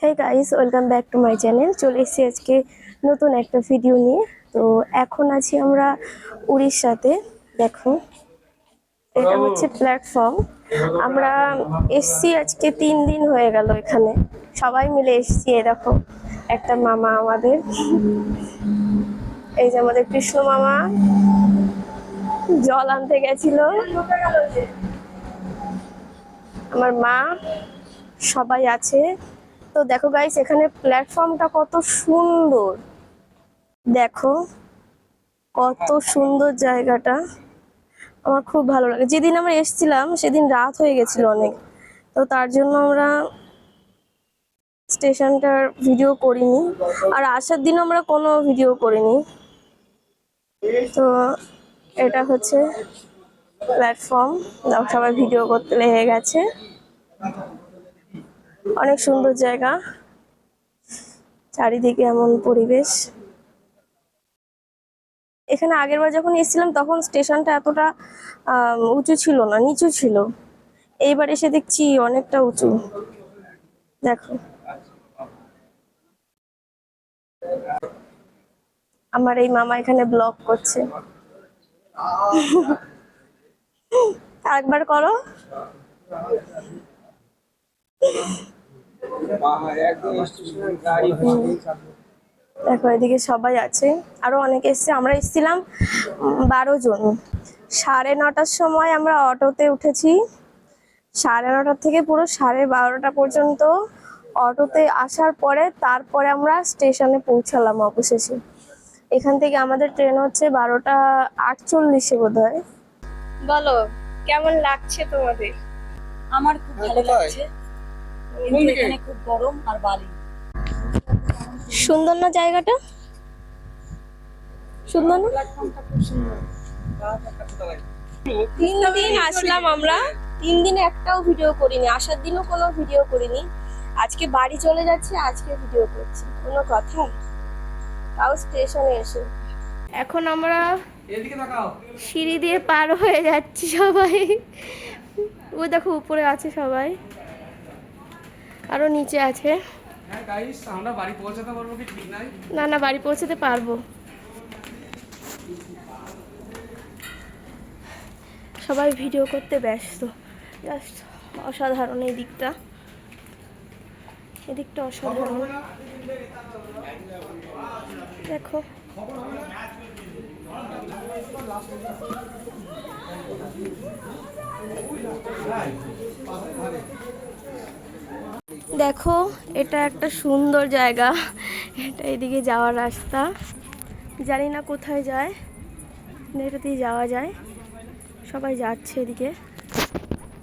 Hey guys welcome back to my channel চলে এসেছি আজকে নতুন একটা ভিডিও নিয়ে। তো এখন আছি আমরা উড়িষ্যাতে। দেখো এটা হচ্ছে প্ল্যাটফর্ম আমরা এসছি আজকে তিন দিন হয়ে গেল এখানে। সবাই মিলে এসছি দেখো একটা মামা আমাদের। এই যে আমাদের কৃষ্ণ মামা। জল আনতে গেছিল। আমার মা সবাই আছে। তো দেখো গাইস এখানে প্ল্যাটফর্মটা কত সুন্দর। দেখো, কত সুন্দর জায়গাটা। আমার খুব ভালো লাগে। যেদিন আমরা এসেছিলাম, সেদিন রাত হয়ে গেছিল অনেক। তো তার জন্য আমরা স্টেশনটার ভিডিও করিনি। আর আসার দিন আমরা কোনো ভিডিও করিনি। তো এটা হচ্ছে প্ল্যাটফর্ম সবাই ভিডিও করতে লেগে গেছে। অনেক সুন্দর জায়গা। চারিদিকে এমন পরিবেশ। এখানে আগের বার যখন এসেছিলাম, তখন স্টেশনটা এতটা উঁচু ছিল না, নিচু ছিল। এইবার এসে দেখছি অনেকটা উঁচু। দেখো। আমার এই মামা এখানে ব্লগ করছে। আরেকবার করো। দেখো এদিকে সবাই আছে। আরও অনেকে এসছে। আমরা এসেছিলাম বারো জন। সাড়ে নটার সময় আমরা অটোতে উঠেছি। সাড়ে নটার থেকে পুরো সাড়ে বারোটা পর্যন্ত অটোতে আসার পরে তারপরে আমরা স্টেশনে পৌঁছালাম অবশেষে। এখান থেকে আমাদের ট্রেন হচ্ছে বারোটা আটচল্লিশে বোধ হয় বলো কেমন লাগছে তোমাদের? আমার খুব ভালো লাগছে। কিন্তু এখানে খুব গরম আর বালি। সুন্দর না জায়গাটা? সুন্দর না? প্ল্যাটফর্মটা খুব সুন্দর। তিন দিন আসলাম আমরা। তিন দিনে একটাও ভিডিও করিনি। আসার দিনও কোনো ভিডিও করিনি। আজকে বাড়ি চলে যাচ্ছি আজকে ভিডিও করছি। কোনো কথা? তাও স্টেশনে এসে। এখন আমরা সিঁড়ি দিয়ে পার হয়ে যাচ্ছি সবাই। ও দেখো উপরে আছে সবাই। আরও নিচে আছে। হ্যাঁ না না বাড়ি পৌঁছাতে পারব। সবাই ভিডিও করতে ব্যস্ত। জাস্ট অসাধারণ এই দিকটা। এদিকটা অসাধারণ। দেখো। দেখো, এটা একটা সুন্দর জায়গা। এটা এদিকে যাওয়ার রাস্তা। জানি না কোথায় যায়। কিন্তু এটা দিয়ে যাওয়া যায়। সবাই যাচ্ছে এদিকে।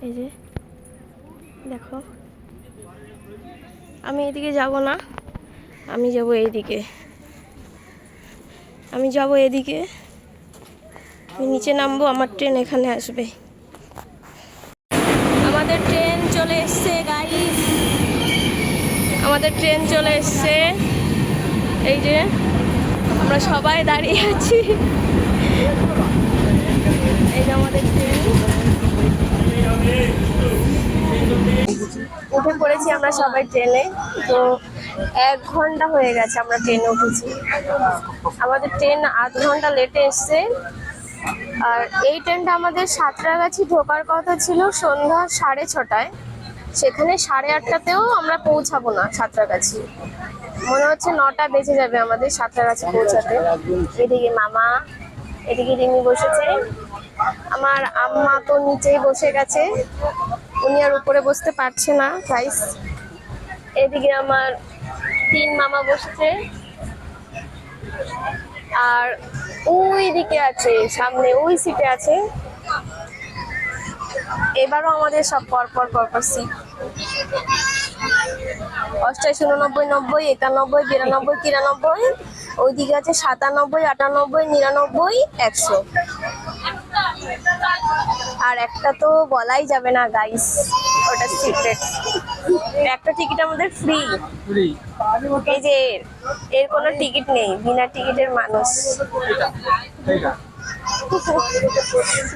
এই যে, দেখো। আমি এদিকে যাব না। আমি যাব এইদিকে। আমি যাব এদিকে। আমি নিচে নামবো, আমার ট্রেন এখানে আসবে আমাদের ট্রেন চলে এসছে গাইস আমাদের ট্রেন চলে এসছে। এই যে, আমরা সবাই দাঁড়িয়ে আছি। এই যে আমাদের ট্রেন। উঠে পড়েছি আমরা সবাই ট্রেনে। তো এক ঘণ্টা হয়ে গেছে আমরা ট্রেনে উঠেছি। আমাদের ট্রেন আধ ঘণ্টা লেটে এসছে। আর এই ট্রেনটা আমাদের সাঁতরাগাছি ঢোকার কথা ছিল সন্ধ্যা সাড়ে ছটায়। সেখানে সাড়ে আটটাতেও আমরা পৌঁছাবো না সাঁতরাগাছি মনে হচ্ছে নটা বেজে যাবে আমাদের সাঁতরাগাছি পৌঁছাতে। এদিকে মামা, এদিকে রিমি বসেছে। আমার আম্মা তো নিচেই বসে গেছে। উনি আর উপরে বসতে পারছে না গাইস এদিকে আমার তিন মামা বসেছে। আর ওই দিকে আছে, সামনে ওই সিটে আছে। এবারও আমাদের সব পরপর পরপর সিট অষ্টাশি উননব্বই নব্বই একানব্বই বিরানব্বই তিরানব্বই ওইদিকে আছে সাতানব্বই আটানব্বই নিরানব্বই একশো। আর একটা তো বলাই যাবে না গাইস ওটা সিক্রেট একটা টিকিট আমাদের ফ্রি এই যে এর এর কোনো টিকিট নেই বিনা টিকিটের মানুষ।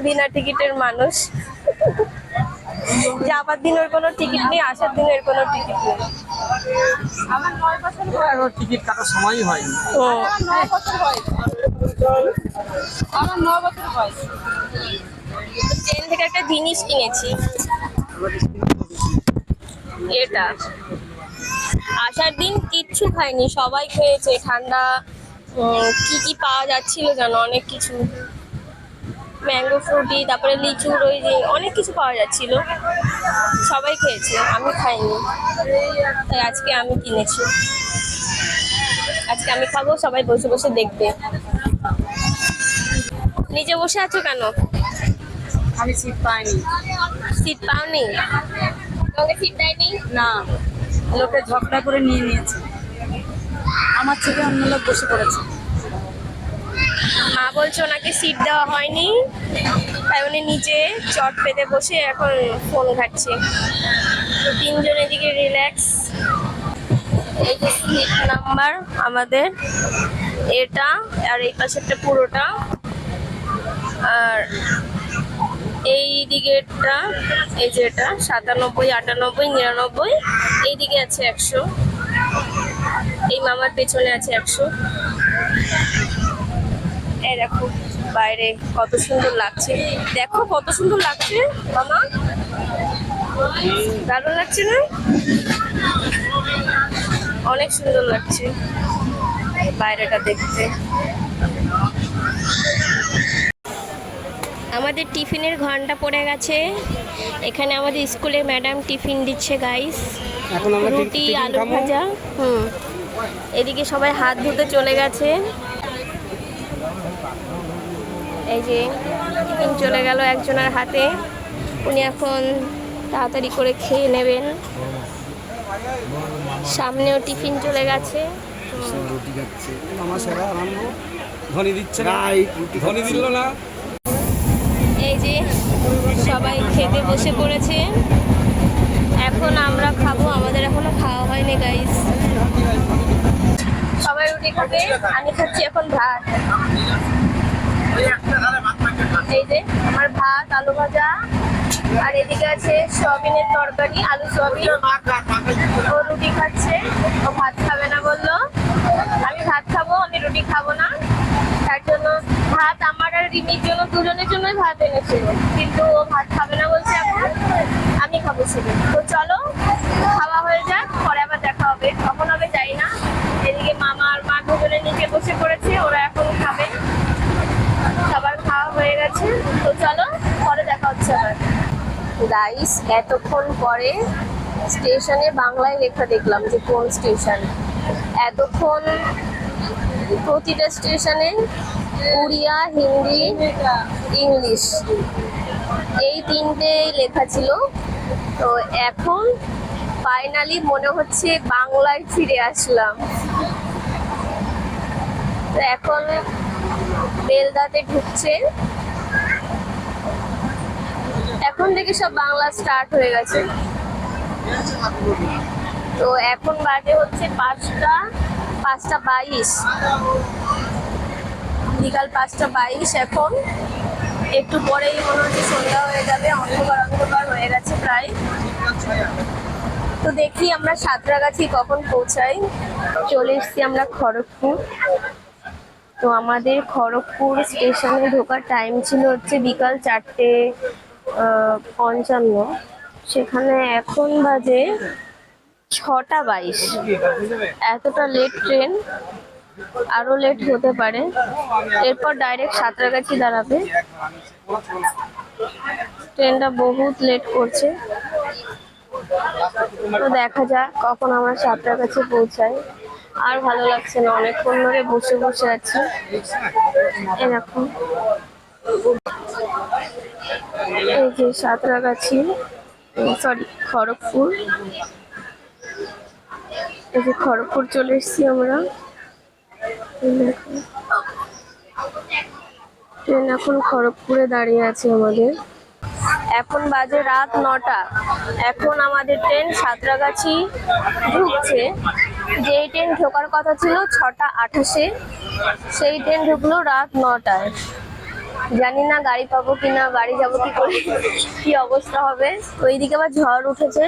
বিনা টিকিটের মানুষ। যাবার দিনের কোনো টিকিট নেই আসার দিনের কোনো টিকিট নেই। আমার নয় বছর আর টিকিট কাটার সময়ই হয়নি। ও। নয় বছর বয়স। আমার নয় বছর বয়স। ট্রেন থেকে একটা জিনিস কিনেছি। এটা। আসার দিন কিচ্ছু খাইনি সবাই খেয়েছে ঠান্ডা কি কি পাওয়া যাচ্ছিল জানো অনেক কিছু। ম্যাঙ্গো ফ্রুটি তারপরে লিচুর ওই যে অনেক কিছু পাওয়া যাচ্ছিল। সবাই খেয়েছে আমি খাইনি। তাই আজকে আমি কিনেছি। আজকে আমি খাব সবাই বসে বসে দেখবে। নিজে বসে আছো কেন? আমি সিট পাইনি। সিট পাওনি? তোমাকে সিট দেয়নি? না লোকে ঝগড়া করে নিয়ে নিয়েছে। আমার থেকে অন্য লোক বসে পড়েছে। মা বলছে ওনাকে সিট দেওয়া হয়নি। তাই উনি নিচে চট পেতে বসে এখন ফোন ঘাটছে। তো তিনজন এদিকে রিল্যাক্স এই যে সিট নাম্বার আমাদের। এটা আর এই পাশেরটা পুরোটা। আর এই দিকেরটা, এই যে এটা, সাতানব্বই, আটানব্বই, নিরানব্বই, এই দিকে আছে একশো। এই মামার পেছনে আছে একশো। এই দেখো বাইরে কত সুন্দর লাগছে। দেখো কত সুন্দর লাগছে মামা। দারুণ লাগছে না? অনেক সুন্দর লাগছে বাইরেটা দেখতে। আমাদের টিফিনের ঘণ্টা পড়ে গেছে। এখানে আমাদের স্কুলের ম্যাডাম টিফিন দিচ্ছে গাইস রুটি আলু ভাজা হুম। এদিকে সবাই হাত ধুতে চলে গেছে। এই যে টিফিন চলে গেল একজনের হাতে। উনি এখন তাড়াতাড়ি করে খেয়ে নেবেন। সামনেও টিফিন চলে গেছে। রুটি খাচ্ছে। আমার আনন্দ ধ্বনি দিচ্ছে না? ধ্বনি দিল না? এই যে সবাই খেতে বসে পড়েছে। এখন আমরা খাব আমাদের এখনও খাওয়া হয়নি গাইস সবাই রুটি খাবে আমি খাচ্ছি এখন ভাত। এই যে আমার ভাত, আলু ভাজা, আর এদিকে আছে সয়াবিনের তরকারি, আলু সয়াবিন। ও রুটি খাচ্ছে, ও ভাত খাবে না বলল। আমি ভাত খাব, আমি রুটি খাব না। তার জন্য ভাত আমার আর রিমির জন্য, দুজনের জন্যই ভাত এনেছিল কিন্তু ও ভাত খাবে না বলছে এখন। আমি খাব শুধু তো চলো, খাওয়া হয়ে যাক, পরে আবার দেখা হবে। কখন হবে যাই না। এদিকে মামা আর মা দুজনে নিচে বসে পড়েছে ওরা এখন খাবে সবার খাওয়া হয়ে গেছে তো চলো পরে দেখা হচ্ছে আবার গাইস এতক্ষণ পরে স্টেশনে বাংলায় লেখা দেখলাম যে কোন স্টেশন। এতক্ষণ প্রতিটা স্টেশনে উড়িয়া, হিন্দি, ইংলিশ এই তিনটে লেখা ছিল। তো এখন ফাইনালি মনে হচ্ছে বাংলায় ফিরে আসলাম। তো এখন বেলদাতে ঢুকছে। এখন থেকে সব বাংলা স্টার্ট হয়ে গেছে। তো এখন বাজে হচ্ছে পাঁচটা পাঁচটা বাইশ। বিকাল পাঁচটা বাইশ এখন। একটু পরেই মনে হচ্ছে সন্ধ্যা হয়ে যাবে, অন্ধকার অন্ধকার হয়ে গেছে প্রায়। তো দেখি আমরা সাঁতরাগাছি কখন পৌঁছাই। চলে এসছি আমরা খড়গপুর। তো আমাদের খড়গপুর স্টেশনে ঢোকার টাইম ছিল হচ্ছে বিকাল চারটে পঞ্চান্ন। সেখানে এখন বাজে ছটা বাইশ। এতটা লেট ট্রেন আরও লেট হতে পারে। এরপর ডাইরেক্ট সাঁতরাগাছি দাঁড়াবে। ট্রেনটা বহুত লেট করছে। তো দেখা যাক কখন আমরা সাঁতরাগাছি পৌঁছাই। আর ভালো লাগছে না, অনেকক্ষণ ধরে বসে বসে আছি। এরকম। এই যে সাঁতরাগাছি সরি খড়গপুর। এই যে খড়গপুর চলে এসেছি আমরা। ট্রেন এখন খড়গপুরে দাঁড়িয়ে আছে আমাদের। এখন বাজে রাত নটা। এখন আমাদের ট্রেন সাঁতরাগাছি ঢুকছে। যেই ট্রেন ঢোকার কথা ছিল ছটা আঠাশে, সেই ট্রেন ঢুকলো রাত নটায়। জানি না গাড়ি পাবো কিনা, বাড়ি যাব কি করে, কি অবস্থা হবে। তো এইদিকে আবার ঝড় উঠেছে।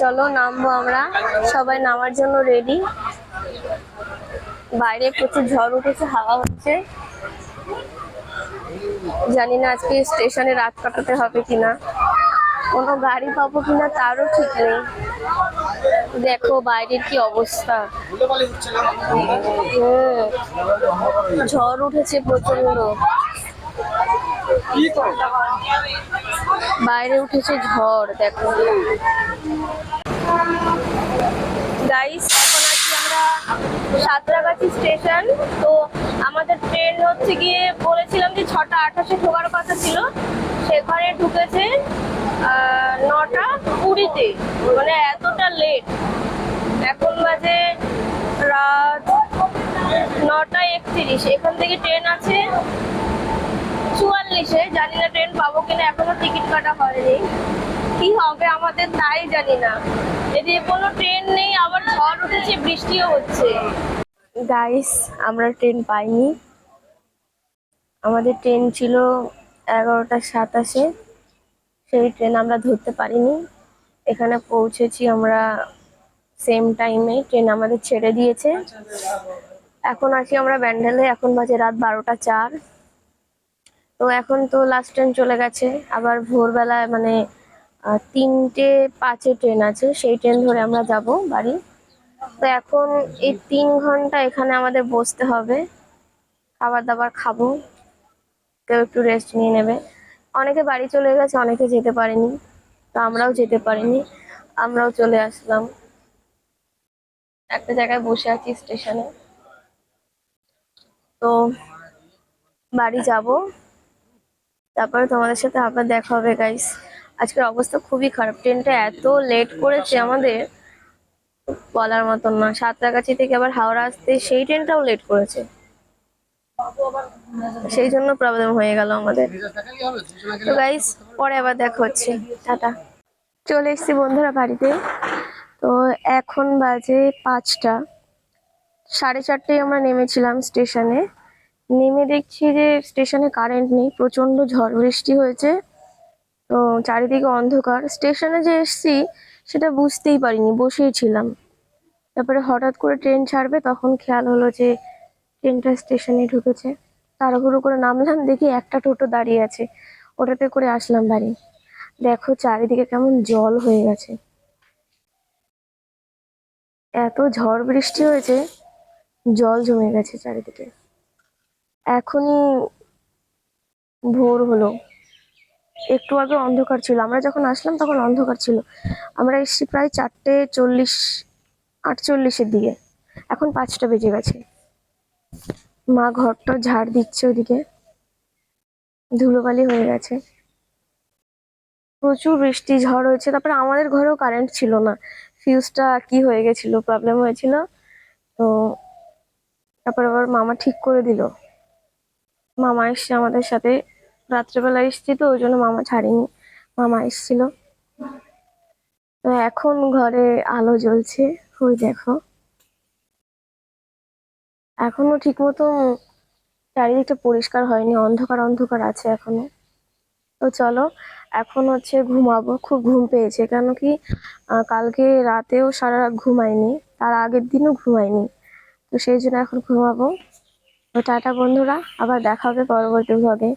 চলো নামবো আমরা। সবাই নামার জন্য রেডি বাইরে প্রচুর ঝড় উঠেছে, হাওয়া হচ্ছে। জানি না আজকে স্টেশনে রাত কাটাতে হবে কিনা। কোনো গাড়ি পাবো কিনা তারও ঠিক নেই। দেখো বাইরের কি অবস্থা। ঝড় উঠেছে প্রচণ্ড বাইরে উঠেছে ঝড়, দেখো। আমরা সাঁতরাগাছি স্টেশন। তো আমাদের ট্রেন হচ্ছে গিয়ে বলেছিলাম যে ছটা আঠাশে ঢোকার কথা ছিল। সেখানে ঢুকেছে নটা কুড়িতে। মানে এতটা লেট এখন বাজে রাত নটা একত্রিশ। এখান থেকে ট্রেন আছে চুয়াল্লিশে জানি না ট্রেন পাবো কিনা, এখনও টিকিট কাটা হয়নি। কি হবে আমাদের তাই জানি না। এদিকে কোনো ট্রেন নেই, আবার ঝড় উঠেছে, বৃষ্টিও হচ্ছে। গাইস আমরা ট্রেন পাইনি। আমাদের ট্রেন ছিল এগারোটা সাতাশে। সেই ট্রেন আমরা ধরতে পারিনি। এখানে পৌঁছেছি আমরা সেম টাইমে ট্রেন আমাদের ছেড়ে দিয়েছে। এখন আছি আমরা ব্যান্ডেলে। এখন বাজে রাত বারোটা চার। তো এখন তো লাস্ট ট্রেন চলে গেছে। আবার ভোরবেলায় মানে তিনটে পাঁচে ট্রেন আছে, সেই ট্রেন ধরে আমরা যাব বাড়ি। তো এখন এই তিন ঘণ্টা এখানে আমাদের বসতে হবে। খাবার দাবার খাব। কেউ একটু রেস্ট নিয়ে নেবে। অনেকে বাড়ি চলে গেছে, অনেকে যেতে পারেনি। তো আমরাও যেতে পারিনি, আমরাও চলে আসলাম। একটা জায়গায় বসে আছি স্টেশনে তো বাড়ি যাব। তারপরে তোমাদের সাথে আবার দেখা হবে গাইস আজকের অবস্থা খুবই খারাপ। ট্রেনটা এত লেট করেছে আমাদের, বলার মতন না। সাঁতরাগাছি থেকে আবার হাওড়া আসতে সেই ট্রেনটাও লেট করেছে। সেই জন্য প্রবলেম হয়ে গেল আমাদের। তো গাইস পরে আবার দেখা হচ্ছে। টাটা। চলে এসেছি বন্ধুরা বাড়িতে। তো এখন বাজে পাঁচটা। সাড়ে চারটেয় আমরা নেমেছিলাম স্টেশনে নেমে দেখছি যে স্টেশনে কারেন্ট নেই প্রচণ্ড ঝড়, বৃষ্টি হয়েছে। তো চারিদিকে অন্ধকার। স্টেশনে যে এসছি, সেটা বুঝতেই পারিনি, বসেই ছিলাম। তারপরে হঠাৎ করে ট্রেন ছাড়বে, তখন খেয়াল হলো যে ট্রেনটা স্টেশনে ঢুকেছে। তাড়াহুড়ো করে নামলাম, দেখি একটা টোটো দাঁড়িয়ে আছে। ওটাতে করে আসলাম বাড়ি। দেখো চারিদিকে কেমন জল হয়ে গেছে। এত ঝড় বৃষ্টি হয়েছে, জল জমে গেছে চারিদিকে। এখনই ভোর হলো। একটু আগে অন্ধকার ছিল। আমরা যখন আসলাম তখন অন্ধকার ছিল। আমরা এসেছি প্রায় চারটে চল্লিশ, আটচল্লিশের দিকে। এখন পাঁচটা বেজে গেছে। মা ঘরটা ঝাড় দিচ্ছে ওদিকে। ধুলোবালি হয়ে গেছে। প্রচুর বৃষ্টি, ঝড় হয়েছে। তারপরে আমাদের ঘরেও কারেন্ট ছিল না। ফিউজটা কি হয়ে গেছিল প্রবলেম হয়েছিল। তো তারপর আবার মামা ঠিক করে দিল। মামা এসছে আমাদের সাথে। রাত্রেবেলা এসছি তো ওই জন্য মামা ছাড়েনি। মামা এসছিল। তো এখন ঘরে আলো জ্বলছে। ওই দেখো। এখনও ঠিক মতো চারিদিকটা পরিষ্কার হয়নি, অন্ধকার অন্ধকার আছে এখনও। তো চলো, এখন হচ্ছে ঘুমাবো। খুব ঘুম পেয়েছে, কেন কি কালকে রাতেও সারা রাত ঘুমাইনি তার আগের দিনও ঘুমাইনি তো সেই জন্য এখন ঘুমাবো। তো টাটা বন্ধুরা আবার দেখা হবে পরবর্তী ভ্লগে